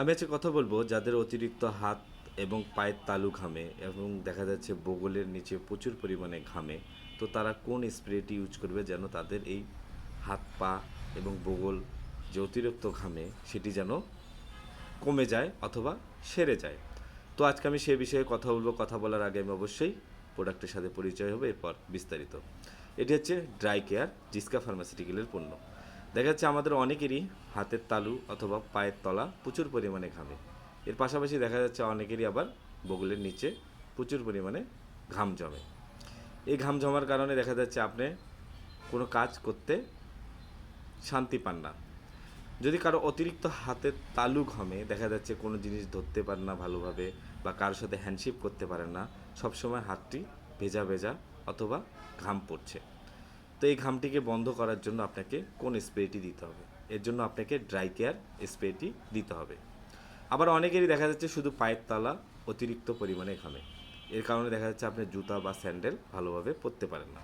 আমি আজকে কথা বলব, যাদের অতিরিক্ত হাত এবং পায়ের তালু ঘামে এবং দেখা যাচ্ছে বগলের নিচে প্রচুর পরিমাণে ঘামে, তো তারা কোন স্প্রেটি ইউজ করবে যেন তাদের এই হাত, পা এবং বগল যে অতিরিক্ত ঘামে সেটি যেন কমে যায় অথবা সেরে যায়? তো আজকে আমি সে বিষয়ে কথা বলব, কথা বলার আগে আমি অবশ্যই প্রোডাক্টের সাথে পরিচয় হবে, এরপর বিস্তারিত। এটি হচ্ছে ড্রাই কেয়ার, জিসকা ফার্মাসিউটিক্যালের পণ্য। দেখা যাচ্ছে আমাদের অনেকেরই হাতের তালু অথবা পায়ের তলা প্রচুর পরিমাণে ঘামে। এর পাশাপাশি দেখা যাচ্ছে অনেকেরই আবার বগলের নিচে প্রচুর পরিমাণে ঘাম জমে। এই ঘাম জমার কারণে দেখা যাচ্ছে আপনি কোনো কাজ করতে শান্তি পান না। যদি কারও অতিরিক্ত হাতের তালু ঘমে, দেখা যাচ্ছে কোনো জিনিস ধরতে পারেন না ভালোভাবে বা কারোর সাথে হ্যান্ডশিপ করতে পারেন না, সবসময় হাতটি ভেজা ভেজা অথবা ঘাম পড়ছে। তো এই ঘামটিকে বন্ধ করার জন্য আপনাকে কোন স্প্রেটি দিতে হবে? এর জন্য আপনাকে ড্রাই কেয়ার স্প্রেটি দিতে হবে। আবার অনেকেরই দেখা যাচ্ছে শুধু পায়ের তলা অতিরিক্ত পরিমাণে ঘামে। এর কারণে দেখা যাচ্ছে আপনি জুতা বা স্যান্ডেল ভালোভাবে পরতে পারেন না।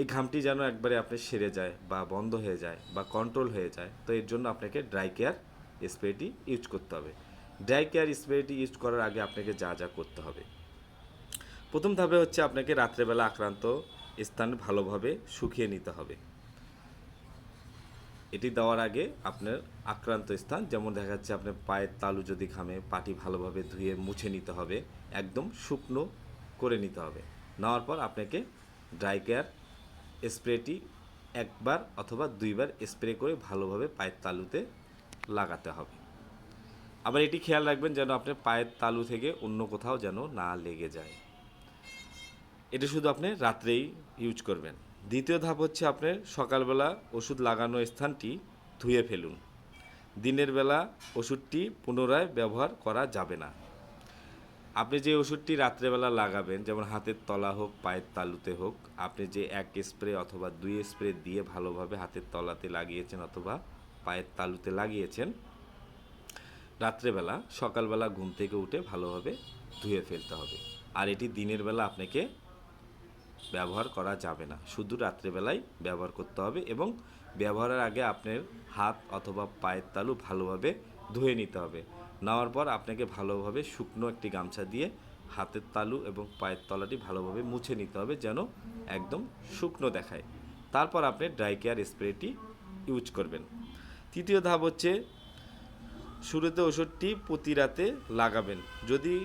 এই ঘামটি যেন একবারে আপনি সেরে যায় বা বন্ধ হয়ে যায় বা কন্ট্রোল হয়ে যায়, তো এর জন্য আপনাকে ড্রাই কেয়ার স্প্রেটি ইউজ করতে হবে। ড্রাই কেয়ার স্প্রেটি ইউজ করার আগে আপনাকে যা যা করতে হবে। প্রথম ধাপে হচ্ছে আপনাকে রাত্রেবেলা আক্রান্ত স্থান ভালোভাবে শুকিয়ে নিতে হবে। এটি দেওয়ার আগে আপনার আক্রান্ত স্থান, যেমন দেখা যাচ্ছে আপনার পায়ের তালু যদি ঘামে, পাটি ভালোভাবে ধুয়ে মুছে নিতে হবে, একদম শুকনো করে নিতে হবে। নেওয়ার পর আপনাকে ড্রাই কেয়ার স্প্রেটি একবার অথবা দুইবার স্প্রে করে ভালোভাবে পায়ের তালুতে লাগাতে হবে। আবার এটি খেয়াল রাখবেন যেন আপনার পায়ের তালু থেকে অন্য কোথাও যেন না লেগে যায়। এটা শুধু আপনি রাত্রেই ইউজ করবেন। দ্বিতীয় ধাপ হচ্ছে আপনার সকালবেলা ওষুধ লাগানো স্থানটি ধুয়ে ফেলুন। দিনের বেলা ওষুধটি পুনরায় ব্যবহার করা যাবে না। আপনি যে ওষুধটি রাত্রেবেলা লাগাবেন, যেমন হাতের তলা হোক, পায়ের তালুতে হোক, আপনি যে এক স্প্রে অথবা দুই স্প্রে দিয়ে ভালোভাবে হাতের তলাতে লাগিয়েছেন অথবা পায়ের তালুতে লাগিয়েছেন, রাত্রেবেলা, সকালবেলা ঘুম থেকে উঠে ভালোভাবে ধুয়ে ফেলতে হবে। আর এটি দিনের বেলা আপনাকে ব্যবহার করা যাবে না। শুধু রাত্রেবেলায় ব্যবহার করতে হবে এবং ব্যবহারের আগে আপনার হাত অথবা পায়ের তালু ভালোভাবে ধুয়ে নিতে হবে। নেওয়ার পর আপনাকে ভালোভাবে শুকনো একটি গামছা দিয়ে হাতের তালু এবং পায়ের তলাটি ভালোভাবে মুছে নিতে হবে যেন একদম শুকনো দেখায়। তারপর আপনি ড্রাই কেয়ার স্প্রেটি ইউজ করবেন। তৃতীয় ধাপ হচ্ছে শুরুতে ওষুধটি প্রতি রাতে লাগাবেন। যদি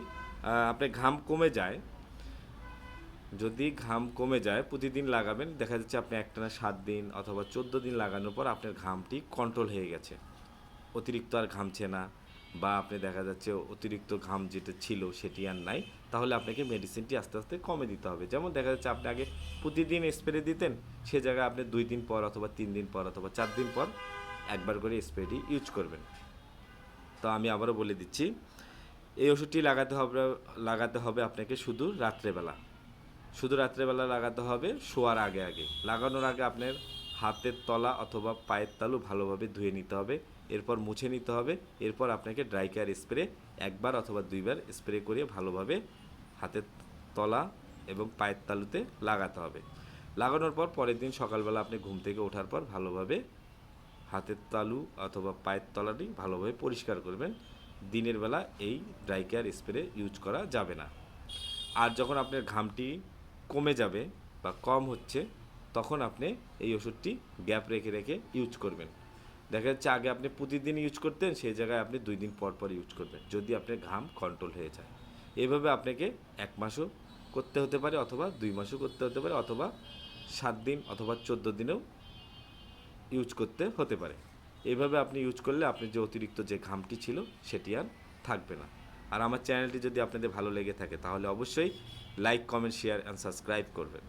আপনার ঘাম কমে যায় যদি ঘাম কমে যায়, প্রতিদিন লাগাবেন। দেখা যাচ্ছে আপনি একটানা সাত দিন অথবা চোদ্দ দিন লাগানোর পর আপনার ঘামটি কন্ট্রোল হয়ে গেছে। অতিরিক্ত আর ঘামছে না বা আপনি দেখা যাচ্ছে অতিরিক্ত ঘাম যেটা ছিল সেটি আর নাই, তাহলে আপনাকে মেডিসিনটি আস্তে আস্তে কমে দিতে হবে। যেমন দেখা যাচ্ছে আপনি আগে প্রতিদিন স্প্রে দিতেন, সে জায়গায় আপনি দুই দিন পর অথবা তিন দিন পর অথবা চার দিন পর একবার করে স্প্রেটি ইউজ করবেন। তো আমি আবারও বলে দিচ্ছি, এই ওষুধটি লাগাতে হবে লাগাতে হবে আপনাকে শুধু রাত্রেবেলা। শুধু রাত্রেবেলা লাগাতে হবে, শোয়ার আগে আগে। লাগানোর আগে আপনার হাতের তলা অথবা পায়ের তালু ভালোভাবে ধুয়ে নিতে হবে, এরপর মুছে নিতে হবে, এরপর আপনাকে ড্রাই কেয়ার স্প্রে একবার অথবা দুইবার স্প্রে করে ভালোভাবে হাতের তলা এবং পায়ের তালুতে লাগাতে হবে। লাগানোর পর পরের দিন সকালবেলা আপনি ঘুম থেকে ওঠার পর ভালোভাবে হাতের তালু অথবা পায়ের তলাটি ভালোভাবে পরিষ্কার করবেন। দিনের বেলা এই ড্রাই কেয়ার স্প্রে ইউজ করা যাবে না। আর যখন আপনার ঘামটি কমে যাবে বা কম হচ্ছে, তখন আপনি এই ওষুধটি গ্যাপ রেখে রেখে ইউজ করবেন। দেখা যাচ্ছে আগে আপনি প্রতিদিন ইউজ করতেন, সেই জায়গায় আপনি দুই দিন পর পর ইউজ করবেন, যদি আপনার ঘাম কন্ট্রোল হয়ে যায়। এভাবে আপনাকে এক মাসও করতে হতে পারে অথবা দুই মাসও করতে হতে পারে অথবা সাত দিন অথবা চোদ্দ দিনেও ইউজ করতে হতে পারে। এভাবে আপনি ইউজ করলে আপনি যে অতিরিক্ত যে ঘামটি ছিল, সেটি আর থাকবে না। আর আমার চ্যানেলটি যদি আপনাদের ভালো লেগে থাকে, তাহলে অবশ্যই like comment share and subscribe করবেন।